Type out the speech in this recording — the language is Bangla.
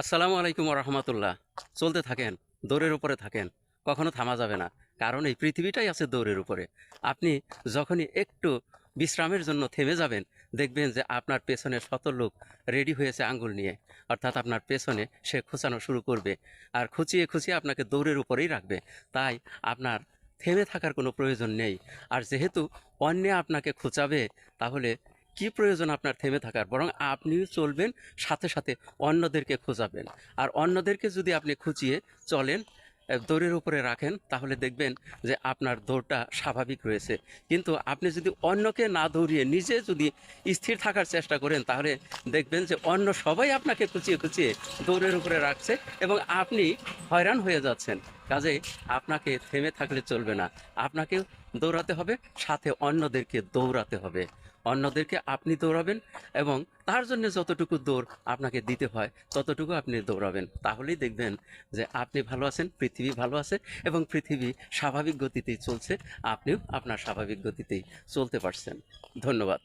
আসসালামু আলাইকুম রহমতুল্লাহ চলতে থাকেন, দৌড়ের উপরে থাকেন, কখনো থামা যাবে না। কারণ এই পৃথিবীটাই আছে দৌড়ের উপরে। আপনি যখনই একটু বিশ্রামের জন্য থেমে যাবেন, দেখবেন যে আপনার পেছনে শত লোক রেডি হয়েছে আঙ্গুল নিয়ে। অর্থাৎ আপনার পেছনে সে খোঁচানো শুরু করবে আর খুঁচিয়ে খুঁচিয়ে আপনাকে দৌড়ের উপরেই রাখবে। তাই আপনার থেমে থাকার কোনো প্রয়োজন নেই। আর যেহেতু অন্যে আপনাকে খোঁচাবে, তাহলে কি প্রয়োজন আপনার থেমে থাকার? বরং আপনিও চলবেন, সাথে সাথে অন্যদেরকে খোঁজাবেন। আর অন্যদেরকে যদি আপনি খুঁচিয়ে চলেন দৌড়ের উপরে রাখেন, তাহলে দেখবেন যে আপনার দৌড়টা স্বাভাবিক রয়েছে। কিন্তু আপনি যদি অন্যকে না দৌড়িয়ে নিজে যদি স্থির থাকার চেষ্টা করেন, তাহলে দেখবেন যে অন্য সবাই আপনাকে খুঁচিয়ে খুঁচিয়ে দৌড়ের উপরে রাখছে এবং আপনি হয়রান হয়ে যাচ্ছেন। কাজে আপনাকে থেমে থাকলে চলবে না। আপনাকেও দৌড়াতে হবে, সাথে অন্যদেরকে দৌড়াতে হবে। অন্যদেরকে আপনি দৌড়াবেন এবং তার জন্য যতটুকু দৌড় আপনাকে দিতে হয়, ততটুকু আপনি দৌড়াবেন। তাহলেই দেখবেন যে আপনি ভালো আছেন, পৃথিবী ভালো আছে এবং পৃথিবী স্বাভাবিক গতিতেই চলছে। আপনিও আপনার স্বাভাবিক গতিতেই চলতে পারছেন। ধন্যবাদ।